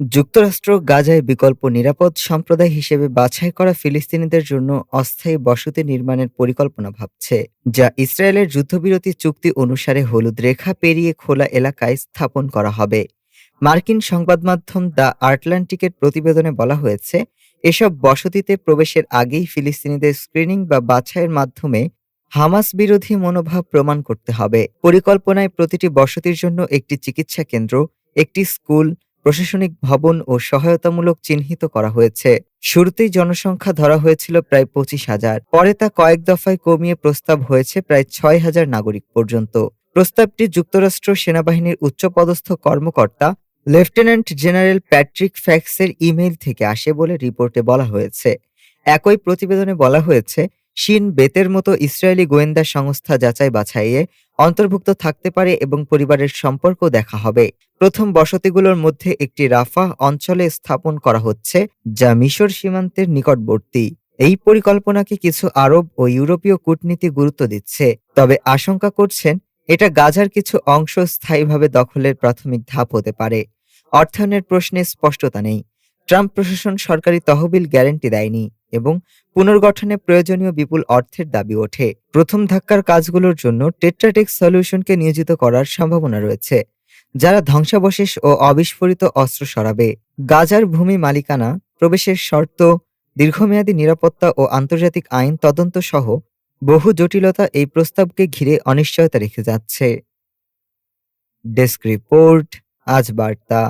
যুক্তরাষ্ট্র গাজায় বিকল্প নিরাপদ সম্প্রদায় হিসেবে বাছাই করা ফিলিস্তিনিদের জন্য অস্থায়ী বসতি নির্মাণের পরিকল্পনা ভাবছে, যা ইসরায়েলের যুদ্ধবিরতি চুক্তি অনুসারে হলুদ রেখা পেরিয়ে খোলা এলাকায় স্থাপন করা হবে। মার্কিন সংবাদ মাধ্যম দ্য আটলান্টিকের প্রতিবেদনে বলা হয়েছে, এসব বসতিতে প্রবেশের আগেই ফিলিস্তিনিদের স্ক্রিনিং বা বাছাইয়ের মাধ্যমে হামাস বিরোধী মনোভাব প্রমাণ করতে হবে। পরিকল্পনায় প্রতিটি বসতির জন্য একটি চিকিৎসা কেন্দ্র, একটি স্কুল প্রশাসনিক ভবন ও সহায়তামূলক চিহ্নিত করা হয়েছে। শুরুতেই জনসংখ্যা ধরা হয়েছিল প্রায় পঁচিশ হাজার। পরে তা কয়েক দফায় কমিয়ে প্রস্তাব হয়েছে প্রায় ছয় হাজার নাগরিক পর্যন্ত। প্রস্তাবটি যুক্তরাষ্ট্র সেনাবাহিনীর উচ্চপদস্থ কর্মকর্তা, লেফটেন্যান্ট জেনারেল প্যাট্রিক ফ্যাক্সের ইমেইল থেকে আসে বলে রিপোর্টে বলা হয়েছে। একই প্রতিবেদনে বলা হয়েছে, শিন বেতের মতো ইসরায়েলি গোয়েন্দা সংস্থা যাচাই বাছাইয়ে অন্তর্ভুক্ত থাকতে পারে এবং পরিবারের সম্পর্ক দেখা হবে। প্রথম বসতিগুলোর মধ্যে একটি রাফাহ অঞ্চলে স্থাপন করা হচ্ছে, যা মিশর সীমান্তের নিকটবর্তী। এই পরিকল্পনাকে কিছু আরব ও ইউরোপীয় কূটনীতি গুরুত্ব দিচ্ছে, তবে আশঙ্কা করছেন এটা গাজার কিছু অংশ স্থায়ীভাবে দখলের প্রাথমিক ধাপ হতে পারে। অর্থায়নের প্রশ্নে স্পষ্টতা নেই। ট্রাম্প প্রশাসন সরকারি তহবিল গ্যারান্টি দেয়নি এবং পুনর্গঠনে প্রয়োজনীয় বিপুল অর্থের দাবি ওঠে। প্রথম ধাক্কার কাজগুলোর জন্য টেট্রাটেক সলিউশনকে নিয়োজিত করার সম্ভাবনা রয়েছে। যারা ধ্বংসাবশেষ ও অবিস্ফোরিত অস্ত্র সরাবে। গাজার ভূমি মালিকানা, প্রবেশের শর্ত, দীর্ঘমেয়াদী নিরাপত্তা ও আন্তর্জাতিক আইন তদন্ত সহ বহু জটিলতা এই প্রস্তাবকে ঘিরে অনিশ্চয়তা রেখে যাচ্ছে। ডেস্ক রিপোর্ট, আজ বার্তা।